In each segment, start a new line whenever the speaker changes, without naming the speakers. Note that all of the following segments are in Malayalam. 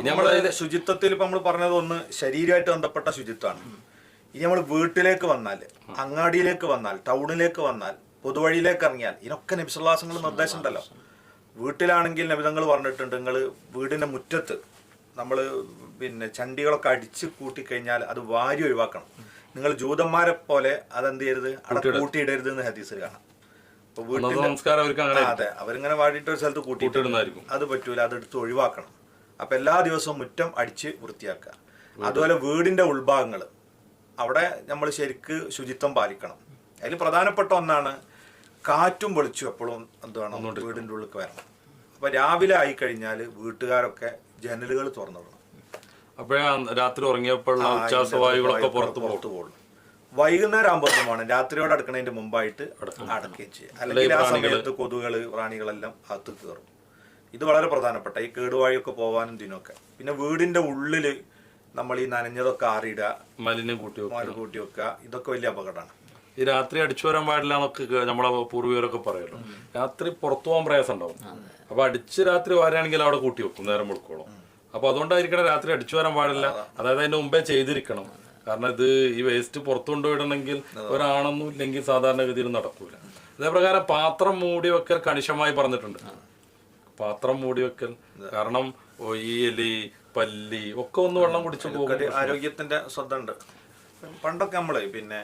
ഇനി നമ്മൾ ശുചിത്വത്തിൽ ഇപ്പൊ നമ്മൾ പറഞ്ഞത് ഒന്ന് ശരീരമായിട്ട് ബന്ധപ്പെട്ട ശുചിത്വമാണ്. ഇനി നമ്മൾ വീട്ടിലേക്ക് വന്നാൽ അങ്ങാടിയിലേക്ക് വന്നാൽ ടൗണിലേക്ക് വന്നാൽ പൊതുവഴിയിലേക്ക് ഇറങ്ങിയാൽ ഇതിനൊക്കെ നബിസുല്ലാസങ്ങൾ നിർദ്ദേശം ഉണ്ടല്ലോ വീട്ടിലാണെങ്കിൽ നബിതങ്ങൾ പറഞ്ഞിട്ടുണ്ട് നിങ്ങൾ വീടിന്റെ മുറ്റത്ത് നമ്മൾ പിന്നെ ചണ്ടികളൊക്കെ അടിച്ച് കൂട്ടിക്കഴിഞ്ഞാൽ അത് വാരി ഒഴിവാക്കണം. നിങ്ങൾ ജൂതന്മാരെ പോലെ അതെന്ത് ചെയ്യരുത്? അവിടെ കൂട്ടിയിടരുത്. എന്ന് ഹദീസ് കാണാം. അപ്പൊ വീട്ടിൽ അതെ. അവരിങ്ങനെ വാടിയിട്ട് ഒരു സ്ഥലത്ത് കൂട്ടിയിട്ട്
കൂട്ടിയിടുന്നതായിരിക്കും.
അത് പറ്റൂല അതെടുത്ത് ഒഴിവാക്കണം. അപ്പൊ എല്ലാ ദിവസവും മുറ്റം അടിച്ച് വൃത്തിയാക്കുക. അതുപോലെ വീടിന്റെ ഉൾഭാഗങ്ങൾ. അവിടെ നമ്മൾ ശരിക്ക് ശുചിത്വം പാലിക്കണം. അതിൽ പ്രധാനപ്പെട്ട ഒന്നാണ് കാറ്റും വെളിച്ചും എപ്പോഴും എന്ത് വേണം വീടിന്റെ ഉള്ളിൽ വരണം. അപ്പൊ രാവിലെ ആയി കഴിഞ്ഞാൽ വീട്ടുകാരൊക്കെ ജനലുകൾ തുറന്നിടണം
അപ്പോഴേ രാത്രി ഉറങ്ങിയപ്പോഴുള്ള പുറത്ത് പുറത്തു പോകും.
പുറത്തു പോകുള്ളൂ വൈകുന്നേരം ആകുമ്പോൾ വേണം രാത്രിയോട് അടുക്കുന്നതിന്റെ മുമ്പായിട്ട് അടക്കുകയും ചെയ്യുക. അല്ലെങ്കിൽ ആ സമയത്ത് കൊതുകൾ പ്രാണികളെല്ലാം അകത്ത് കയറും. ഇത് വളരെ പ്രധാനപ്പെട്ട ഈ കേടുവാഴിയൊക്കെ പോകാനും ഇതിനൊക്കെ. പിന്നെ വീടിന്റെ ഉള്ളിൽ നമ്മൾ ഈ നനഞ്ഞതൊക്കെ ആറിയിടുക
മലിനം കൂട്ടി വെക്കും
മാറി കൂട്ടി വെക്കുക ഇതൊക്കെ വലിയ അപകടമാണ്.
ഈ രാത്രി അടിച്ചു വരാൻ പാടില്ല എന്നൊക്കെ നമ്മളെ പൂർവികരൊക്കെ പറയുമല്ലോ രാത്രി പുറത്തു പോകാൻ പ്രയാസം ഉണ്ടാവും. അപ്പൊ അടിച്ച് രാത്രി വരാണെങ്കിൽ അവിടെ കൂട്ടി വെക്കും നേരം കൊടുക്കോളും അപ്പൊ അതുകൊണ്ടായിരിക്കണം രാത്രി അടിച്ചു വരാൻ പാടില്ല. അതായത് അതിന്റെ മുമ്പേ ചെയ്തിരിക്കണം. കാരണം ഇത് ഈ വേസ്റ്റ് പുറത്തു കൊണ്ടുപോയിടണമെങ്കിൽ ഒരാണെന്നും ഇല്ലെങ്കിൽ സാധാരണഗതിയിൽ നടക്കൂല. അതേപ്രകാരം പാത്രം മൂടി വെക്കൽ കണിശമായി പറഞ്ഞിട്ടുണ്ട്. പാത്രം മൂടി വെക്കൽ. കാരണം ഈ എലി പല്ലി ഒക്കെ ഒന്ന് വെള്ളം കുടിച്ചു പോകും
ആരോഗ്യത്തിന്റെ ശ്രദ്ധ പണ്ടൊക്കെ നമ്മൾ പിന്നെ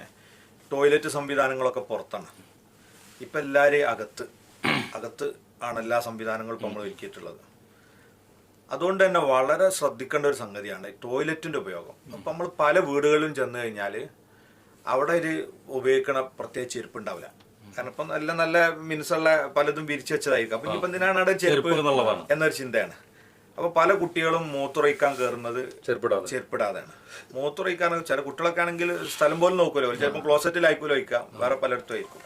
ടോയ്ലറ്റ് സംവിധാനങ്ങളൊക്കെ പുറത്താണ്. ഇപ്പൊ എല്ലാരെയും അകത്ത്. അകത്ത് ആണ് എല്ലാ സംവിധാനങ്ങളും ഇപ്പൊ നമ്മൾ ഒരുക്കിയിട്ടുള്ളത്. അതുകൊണ്ട് തന്നെ വളരെ ശ്രദ്ധിക്കേണ്ട ഒരു സംഗതിയാണ് ടോയ്ലറ്റിന്റെ ഉപയോഗം. അപ്പൊ നമ്മൾ പല വീടുകളിലും ചെന്ന് കഴിഞ്ഞാൽ അവിടെ ഒരു ഉപയോഗിക്കണ പ്രത്യേകിച്ച് ചെരുപ്പ് ഉണ്ടാവില്ല. കാരണം ഇപ്പം നല്ല നല്ല മിനുസുള്ള പലതും വിരിച്ചു വെച്ചതായിരിക്കും. അപ്പൊ ഇപ്പം എന്തിനാണ് അവിടെ ചെരുപ്പ്. എന്നൊരു ചിന്തയാണ്. അപ്പൊ പല കുട്ടികളും മൂത്തുറയ്ക്കാൻ കയറുന്നത് ചെരുപ്പിടാതെയാണ്. മൂത്രമൊഴിക്കാൻ ചില കുട്ടികളൊക്കെ ആണെങ്കിൽ സ്ഥലം പോലും നോക്കുമല്ലോ ചിലപ്പോൾ ക്ലോസറ്റിലായിരിക്കുമല്ലോ വയ്ക്കാം. വേറെ പലയിടത്തും ആയിരിക്കും.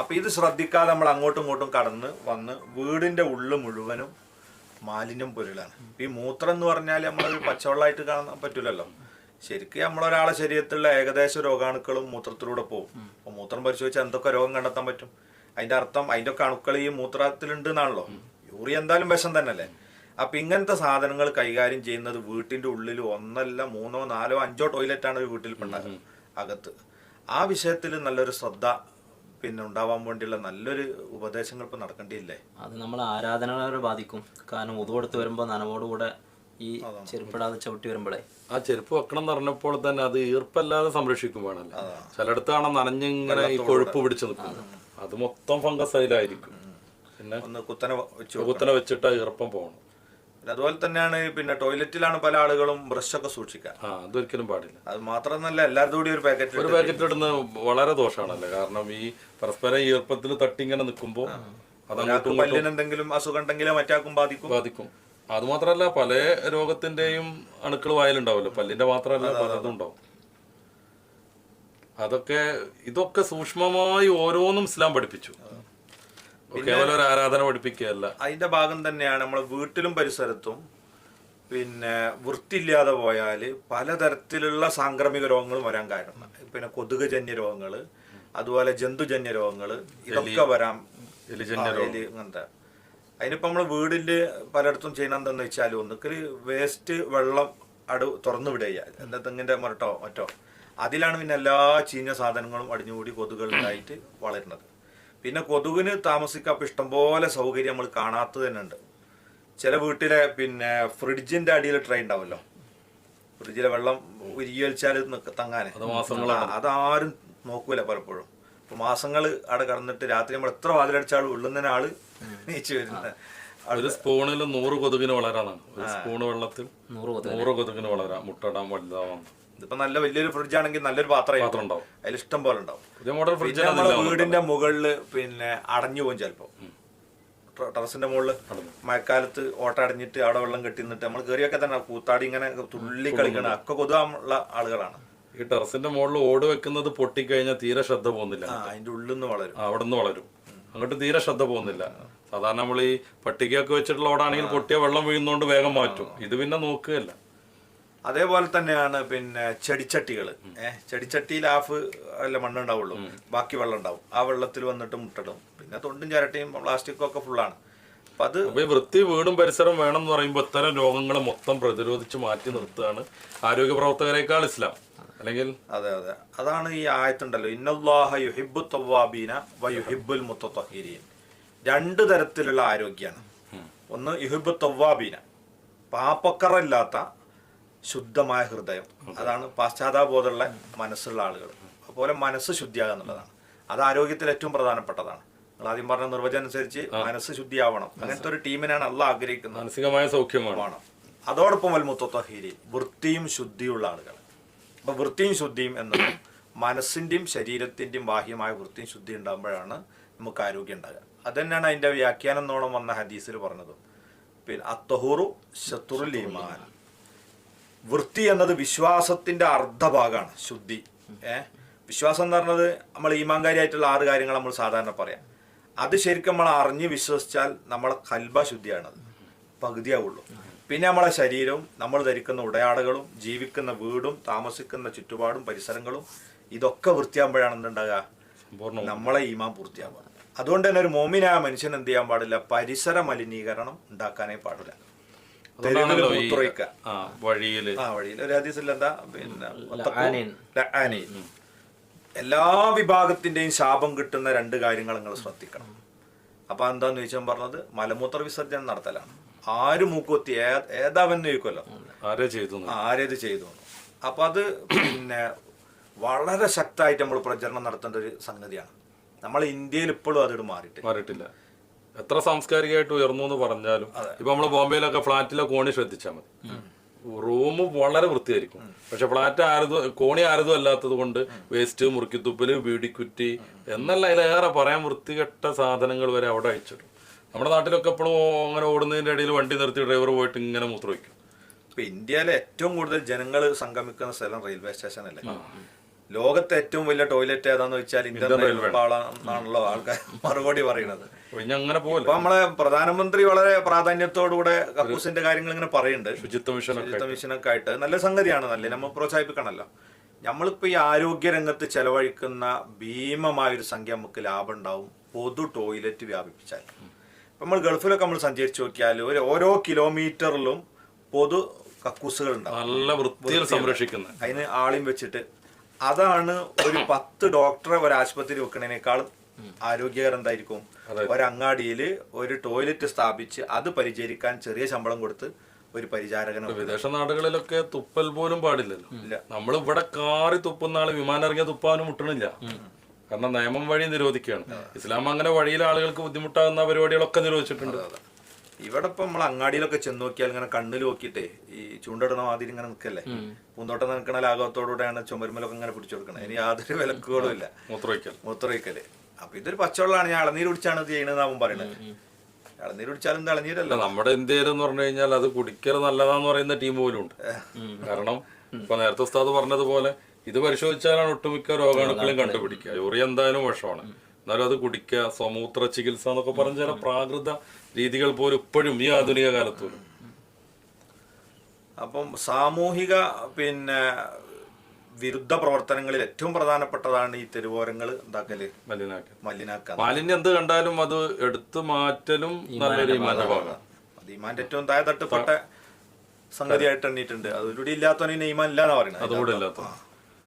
അപ്പൊ ഇത് ശ്രദ്ധിക്കാതെ നമ്മൾ അങ്ങോട്ടും ഇങ്ങോട്ടും കടന്ന് വന്ന് വീടിന്റെ ഉള്ളു മുഴുവനും മാലിന്യം പൊരുളാണ്. ഈ മൂത്രം എന്ന് പറഞ്ഞാൽ നമ്മൾ പച്ചവെള്ളമായിട്ട് കാണാൻ പറ്റില്ലല്ലോ ശരിക്കും നമ്മളൊരാളെ ശരീരത്തിലുള്ള ഏകദേശ രോഗാണുക്കളും മൂത്രത്തിലൂടെ പോകും. മൂത്രം പരിശോധിച്ചാൽ എന്തൊക്കെ രോഗം കണ്ടെത്താൻ പറ്റും? അതിന്റെ അർത്ഥം അതിന്റെ ഒക്കെ അണുക്കൾ ഈ മൂത്രത്തിലുണ്ട് എന്നാണല്ലോ യൂറി എന്തായാലും വിഷം തന്നെയല്ലേ? അപ്പൊ ഇങ്ങനത്തെ സാധനങ്ങൾ കൈകാര്യം ചെയ്യുന്നത് വീട്ടിന്റെ ഉള്ളിൽ ഒന്നല്ല മൂന്നോ നാലോ അഞ്ചോ ടോയ്ലറ്റാണ് ഒരു വീട്ടിൽ ഉണ്ടാകുന്നത് അകത്ത്. ആ വിഷയത്തിൽ നല്ലൊരു ശ്രദ്ധ പിന്നെ ഉണ്ടാവാൻ വേണ്ടിയുള്ള നല്ലൊരു ഉപദേശങ്ങൾ ഇപ്പൊ നടക്കേണ്ടിയില്ലേ?
അത് നമ്മൾ ആരാധനകളെ ബാധിക്കും. കാരണം ഉതുകൊടുത്ത് വരുമ്പോൾ നനവോടുകൂടെ ഈ ചെരുപ്പിടാതെ ചവിട്ടി വരുമ്പോഴേ
ആ ചെരുപ്പ് വെക്കണം എന്ന് പറഞ്ഞപ്പോൾ തന്നെ അത് ഈർപ്പല്ലാതെ സംരക്ഷിക്കും വേണമല്ലോ? ചിലയിടത്താണ് നനഞ്ഞിങ്ങനെ ഈ കൊഴുപ്പ് പിടിച്ചു നിൽക്കുന്നത് അത് മൊത്തം ഫംഗസ് അതിലായിരിക്കും. പിന്നെ
ഒന്ന് കുത്തനെ വെച്ചു
കുത്തനെ വെച്ചിട്ട് ആ ഈർപ്പം പോകണം
പിന്നെ അതുപോലെ തന്നെയാണ് പിന്നെ ടോയ്ലറ്റിലാണ് പല ആളുകളും ബ്രഷൊക്കെ സൂക്ഷിക്കുക.
ആ അതൊരിക്കലും പാടില്ല.
അത് മാത്രമല്ല എല്ലാവരുടെ കൂടി ഒരു പാക്കറ്റ്
ഒരു പാക്കറ്റ് ഇടുന്നത് വളരെ ദോഷമാണല്ലേ? കാരണം ഈ പരസ്പരം ഈർപ്പത്തിൽ തട്ടിങ്ങനെ നിൽക്കുമ്പോൾ അതങ്ങോട്ടും
പല്ലിന് എന്തെങ്കിലും അസുഖം ഉണ്ടെങ്കിലും മറ്റാക്കും ബാധിക്കും.
ബാധിക്കും. അത് മാത്രല്ല പല രോഗത്തിന്റെയും അണുക്കൾ വായലുണ്ടാവല്ലോ. പല്ലിന്റെ മാത്രമല്ല പലതും ഉണ്ടാവും. അതൊക്കെ ഇതൊക്കെ സൂക്ഷ്മമായി ഓരോന്നും ഇസ്ലാം പഠിപ്പിച്ചു. കേവലം ഒരു ആരാധന പഠിപ്പിക്കുകയല്ല.
അതിന്റെ ഭാഗം തന്നെയാണ് നമ്മളെ വീട്ടിലും പരിസരത്തും പിന്നെ വൃത്തിയില്ലാതെ പോയാൽ പലതരത്തിലുള്ള സാംക്രമിക രോഗങ്ങൾ വരാൻ കാരണം. പിന്നെ കൊതുകജന്യ രോഗങ്ങൾ അതുപോലെ ജന്തുജന്യ രോഗങ്ങൾ ഇതൊക്കെ വരാം
എലിജന്യ
രോഗം. അങ്ങനത്തെ. അതിനിപ്പോ നമ്മൾ വീടിൽ പലയിടത്തും ചെയ്യണം എന്താന്ന് വെച്ചാൽ ഒന്നുകിൽ വേസ്റ്റ് വെള്ളം അടു തുറന്നു വിടുക എന്താ തെങ്ങിന്റെ മുരട്ടോ മറ്റോ. അതിലാണ് പിന്നെ എല്ലാ ചീഞ്ഞ സാധനങ്ങളും അടിഞ്ഞുകൂടി കൊതുകുകളിലായിട്ട് വളരുന്നത്. പിന്നെ കൊതുകിന് താമസിക്കാൻ ഇഷ്ടംപോലെ സൗകര്യം നമ്മൾ കാണാത്തത് തന്നെ ഉണ്ട്. ചില വീട്ടിലെ പിന്നെ ഫ്രിഡ്ജിന്റെ അടിയിൽ ട്രൈ ഉണ്ടാവല്ലോ ഫ്രിഡ്ജിലെ വെള്ളം ഉരികി വലിച്ചാൽ തങ്ങാന്. ആ, അതാരും നോക്കൂല പലപ്പോഴും. മാസങ്ങൾ അവിടെ കടന്നിട്ട് രാത്രി നമ്മൾ എത്ര വാതിലടിച്ചാലും ഉള്ളുന്ന ആൾ നീച്ചു വരുന്നത്.
ഒരു സ്പൂണിൽ നൂറ് കൊതുകിന് വളരാനാണ്. ഒരു സ്പൂണ് വെള്ളത്തിൽ
നൂറ് കൊതുക്
നൂറ് കൊതുകിന് വളരാം. മുട്ടടാൻ വലുതാവാം.
ഇതിപ്പോ നല്ല വലിയൊരു ഫ്രിഡ്ജ് ആണെങ്കിൽ നല്ലൊരു പാത്രം
പാത്രം ഉണ്ടാവും.
അതിൽ ഇഷ്ടം പോലെ ഉണ്ടാവും.
പുതിയ മോഡൽ
പിന്നെ
ഫ്രിഡ്ജിൽ
വീടിന്റെ മുകളിൽ പിന്നെ അടഞ്ഞു പോകും ചിലപ്പോ. ടെറസിന്റെ മുകളിൽ മഴക്കാലത്ത് ഓട്ട അടഞ്ഞിട്ട് അവിടെ വെള്ളം കെട്ടി നിന്നിട്ട് നമ്മൾ കയറിയൊക്കെ തന്നെ കൂത്താടി ഇങ്ങനെ തുള്ളി കളിക്കണ ഒക്കെ കൊതുകാനുള്ള ആളുകളാണ്.
ഈ ടെറസിന്റെ മുകളിൽ ഓട് വെക്കുന്നത് പൊട്ടിക്കഴിഞ്ഞാൽ തീരെ ശ്രദ്ധ പോകുന്നില്ല.
അതിന്റെ ഉള്ളിൽ നിന്ന് വളരും.
അവിടെ നിന്ന് വളരും. അങ്ങോട്ട് തീരെ ശ്രദ്ധ പോകുന്നില്ല. സാധാരണ നമ്മൾ ഈ പട്ടികയൊക്കെ വെച്ചിട്ടുള്ള ഓടാണെങ്കിൽ പൊട്ടിയ വെള്ളം വീഴുന്നോണ്ട് വേഗം മാറ്റും. ഇത് പിന്നെ നോക്കുകയല്ല.
അതേപോലെ തന്നെയാണ് പിന്നെ ചെടിച്ചട്ടികൾ ഏഹ് ചെടിച്ചട്ടിയിൽ ഹാഫ് അല്ല മണ്ണുണ്ടാവുള്ളൂ. ബാക്കി വെള്ളം ഉണ്ടാവും ആ വെള്ളത്തിൽ വന്നിട്ട് മുട്ടിടും. പിന്നെ തൊണ്ടും ചിരട്ടയും പ്ലാസ്റ്റിക്കും ഒക്കെ ഫുള്ളാണ് അപ്പൊ അത്
വൃത്തി വീടും പരിസരം വേണം എന്ന് പറയുമ്പോൾ ഇത്തരം രോഗങ്ങളെ മൊത്തം പ്രതിരോധിച്ച് മാറ്റി നിർത്തുകയാണ് ആരോഗ്യ പ്രവർത്തകരെക്കാൾ ഇസ്ലാം. അല്ലെങ്കിൽ
അതെ അതെ. അതാണ് ഈ ആയത്തുണ്ടല്ലോ. ഇന്നല്ലാഹ യുഹിബു തവ്വാബീന വ യുഹിബുൽ മുത്തഹീരീൻ രണ്ട് തരത്തിലുള്ള ആരോഗ്യമാണ് ഒന്ന് യുഹിബു തവ്വാബീന. പാപ്പക്കറല്ലാത്ത ശുദ്ധമായ ഹൃദയം. അതാണ് പാശ്ചാത്താബോധമുള്ള മനസ്സുള്ള ആളുകൾ. അതുപോലെ മനസ്സ് ശുദ്ധിയാകുക എന്നുള്ളതാണ്. അത് ആരോഗ്യത്തിൽ ഏറ്റവും പ്രധാനപ്പെട്ടതാണ്. നിങ്ങൾ ആദ്യം പറഞ്ഞ നിർവചനം അനുസരിച്ച് മനസ്സ് ശുദ്ധിയാവണം. അങ്ങനത്തെ ഒരു ടീമിനാണ് അല്ല ആഗ്രഹിക്കുന്നത്.
മാനസികമായ സൗഖ്യമാണ്.
അതോടൊപ്പം വൽമുത്തഹീരി വൃത്തിയും ശുദ്ധിയുള്ള ആളുകൾ അപ്പൊ വൃത്തിയും ശുദ്ധിയും എന്നത് മനസ്സിന്റെയും ശരീരത്തിന്റെയും ബാഹ്യമായ വൃത്തിയും ശുദ്ധി ഉണ്ടാകുമ്പോഴാണ് നമുക്ക് ആരോഗ്യം ഉണ്ടാകുക. അത് തന്നെയാണ് അതിന്റെ വ്യാഖ്യാനം എന്നോണം വന്ന ഹദീസിൽ പറഞ്ഞത്. പിന്നെ അത്തഹൂറു ശത്രുൽ ഈമാൻ. വൃത്തി എന്നത് വിശ്വാസത്തിന്റെ അർദ്ധഭാഗമാണ് ശുദ്ധി. ഏ? വിശ്വാസം എന്ന് പറഞ്ഞത് നമ്മൾ ഈമാങ്കാരിയായിട്ടുള്ള ആറ് കാര്യങ്ങൾ നമ്മൾ സാധാരണ പറയാം. അത് ശരിക്കും നമ്മൾ അറിഞ്ഞ് വിശ്വസിച്ചാൽ നമ്മളെ കൽബ ശുദ്ധിയാണത്. പകുതിയാവുള്ളൂ. പിന്നെ നമ്മളെ ശരീരവും നമ്മൾ ധരിക്കുന്ന ഉടയാടകളും ജീവിക്കുന്ന വീടും താമസിക്കുന്ന ചുറ്റുപാടും പരിസരങ്ങളും ഇതൊക്കെ വൃത്തിയാകുമ്പോഴാണ് എന്തുണ്ടാകുക? നമ്മളെ ഈമാൻ പൂർത്തിയാവുക. അതുകൊണ്ട് തന്നെ ഒരു മോമിനായ മനുഷ്യൻ എന്ത് ചെയ്യാൻ പാടില്ല? പരിസര മലിനീകരണം ഉണ്ടാക്കാനേ പാടില്ല. വഴിയിൽ ഒരു ഹദീസിൽ എന്താ? പിന്നെ
ലഅാനീൻ.
ലഅാനീൻ. എല്ലാ വിഭാഗത്തിന്റെയും ശാപം കിട്ടുന്ന രണ്ട് കാര്യങ്ങൾ നിങ്ങൾ ശ്രദ്ധിക്കണം. അപ്പൊ എന്താന്ന് ചോദിച്ചാൽ പറഞ്ഞത്? മലമൂത്ര വിസർജനം നടത്തലാണ്. ആര് മൂക്കുത്തി? ഏതാവെന്ന് ചോദിക്കുമല്ലോ
ആരേ ചെയ്തു.
ആരേത് ചെയ്തു അപ്പൊ അത് പിന്നെ വളരെ ശക്തമായിട്ട് നമ്മൾ പ്രചരണം നടത്തേണ്ട ഒരു സംഗതിയാണ്. നമ്മൾ ഇന്ത്യയിൽ ഇപ്പോഴും അതിട്ട് മാറിയിട്ട്
മാറിയിട്ടില്ല. എത്ര സാംസ്കാരികമായിട്ട് ഉയർന്നു എന്ന് പറഞ്ഞാലും ഇപ്പൊ നമ്മൾ ബോംബെയിലൊക്കെ ഫ്ലാറ്റിലെ കോണി ശ്രദ്ധിച്ചാൽ മതി. റൂം വളരെ വൃത്തിയായിരിക്കും. പക്ഷെ ഫ്ലാറ്റ് ആരതും കോണി ആരതും അല്ലാത്തത് കൊണ്ട് വേസ്റ്റ് മുറുക്കിത്തുപ്പൽ വീടിക്കുറ്റി എന്നല്ല അതിലേറെ പറയാൻ വൃത്തികെട്ട സാധനങ്ങൾ വരെ അവിടെ അയച്ചിടും നമ്മുടെ നാട്ടിലൊക്കെ എപ്പോഴും അങ്ങനെ ഓടുന്നതിന്റെ ഇടയിൽ വണ്ടി നിർത്തി ഡ്രൈവർ പോയിട്ട് ഇങ്ങനെ മൂത്രമൊഴിക്കും
ഇപ്പൊ ഇന്ത്യയിലെ ഏറ്റവും കൂടുതൽ ജനങ്ങൾ സംഗമിക്കുന്ന സ്ഥലം റെയിൽവേ സ്റ്റേഷൻ അല്ലേ? ലോകത്തെ ഏറ്റവും വലിയ ടോയ്ലറ്റ് ഏതാന്ന് വെച്ചാൽ ഇന്ത്യൻ റെയിൽവേ. ആൾക്കാർ മറുപടി പറയുന്നത്.
അങ്ങനെ
ഇപ്പൊ നമ്മളെ പ്രധാനമന്ത്രി വളരെ പ്രാധാന്യത്തോടുകൂടെ കക്കൂസിന്റെ കാര്യങ്ങൾ ഇങ്ങനെ പറയുന്നുണ്ട്.
ശുചിത്വ മിഷൻ
ശുചിത്വ മിഷനൊക്കെ ആയിട്ട്. നല്ല സംഗതിയാണ് നല്ല നമ്മൾ പ്രോത്സാഹിപ്പിക്കണല്ലോ നമ്മളിപ്പോ ഈ ആരോഗ്യ രംഗത്ത് ചെലവഴിക്കുന്ന ഭീമമായ ഒരു സംഖ്യ നമുക്ക് ലാഭം ഉണ്ടാവും. പൊതു ടോയ്ലറ്റ് വ്യാപിപ്പിച്ചാൽ. നമ്മൾ ഗൾഫിലൊക്കെ നമ്മൾ സഞ്ചരിച്ചു നോക്കിയാൽ ഒരു ഓരോ കിലോമീറ്ററിലും പൊതു കക്കൂസുകൾ ഉണ്ടാവും
നല്ല വൃത്തിയിൽ സംരക്ഷിക്കുന്നത്
അതിന് ആളിയും വെച്ചിട്ട് അതാണ് ഒരു പത്ത് ഡോക്ടറെ ഒരു ആശുപത്രി വെക്കുന്നതിനേക്കാൾ ആരോഗ്യകരം എന്തായിരിക്കും? ഒരങ്ങാടിയിൽ ഒരു ടോയ്ലറ്റ് സ്ഥാപിച്ച് അത് പരിചരിക്കാൻ ചെറിയ ശമ്പളം കൊടുത്ത് ഒരു പരിചാരകന.
വിദേശ നാടുകളിലൊക്കെ തുപ്പൽ പോലും പാടില്ലല്ലോ. നമ്മൾ ഇവിടെ കാറി തുപ്പുന്ന ആൾ വിമാനം ഇറങ്ങിയ തുപ്പാനും മുട്ടണില്ല. കാരണം നിയമം വഴി നിരോധിക്കുകയാണ്. ഇസ്ലാം അങ്ങനെ വഴിയിൽ ആളുകൾക്ക് ബുദ്ധിമുട്ടാകുന്ന പരിപാടികളൊക്കെ നിരോധിച്ചിട്ടുണ്ട്.
ഇവിടെ ഇപ്പൊ നമ്മൾ അങ്ങാടിയിലൊക്കെ ചെന്ന് നോക്കിയാൽ ഇങ്ങനെ കണ്ണിൽ നോക്കിയിട്ടേ ഈ ചൂണ്ടിടുന്ന മാതിരി ഇങ്ങനെ നിൽക്കല്ലേ? പൂന്തോട്ടം നിൽക്കണ ലാഘവത്തോടുകൂടെയാണ് ചുമരുമലൊക്കെ ഇങ്ങനെ പിടിച്ചു കൊടുക്കുന്നത് ഇനി യാതൊരു വിലക്കുകളും ഇല്ല.
മൂത്രവയ്ക്കൽ
മൂത്രവയ്ക്കൽ അപ്പൊ ഇതൊരു പച്ചവെള്ളമാണ്. ഞാൻ ഇളനീര് കുടിച്ചാണ് ഇത് ചെയ്യണത് അവൻ പറയുന്നത് ഇളനീര് കുടിച്ചാലും ഇത് ഇളനീരല്ല?
നമ്മുടെ ഇന്ത്യയിൽ എന്ന് പറഞ്ഞു കഴിഞ്ഞാൽ അത് കുടിക്കൽ നല്ലതാന്ന് പറയുന്ന ടീം പോലും ഉണ്ട് കാരണം ഇപ്പൊ നേരത്തെ ഉസ്താദ് പറഞ്ഞതുപോലെ ഇത് പരിശോധിച്ചാലാണ് ഒട്ടുമിക്ക രോഗാണുക്കളും കണ്ടുപിടിക്കുക. യൂറിയ എന്തായാലും വിഷമാണ്. എന്നാലും അത് കുടിക്കുക സമൂത്ര ചികിത്സ എന്നൊക്കെ പറഞ്ഞ ചില പ്രാകൃത രീതികൾ പോലും ഇപ്പോഴും ഈ ആധുനിക കാലത്തോലും
അപ്പം സാമൂഹിക പിന്നെ വിരുദ്ധ പ്രവർത്തനങ്ങളിൽ ഏറ്റവും പ്രധാനപ്പെട്ടതാണ് ഈ തെരുവോരങ്ങൾ എന്താക്കൽ?
മലിനാക്കി
മലിനാക്കാൻ
മാലിന്യം എന്ത് കണ്ടാലും അത് എടുത്തു മാറ്റലും നല്ലൊരു
അത് ഈമാന്റെ ഏറ്റവും താഴെ തട്ടുപ്പെട്ട സംഗതിയായിട്ട് എണ്ണീട്ടുണ്ട് അതിലൂടെ ഇല്ലാത്തവനെ നെയ്മാൻ ഇല്ലാന്നാ പറയുന്നത്.
അതുകൂടെ ഇല്ലാത്ത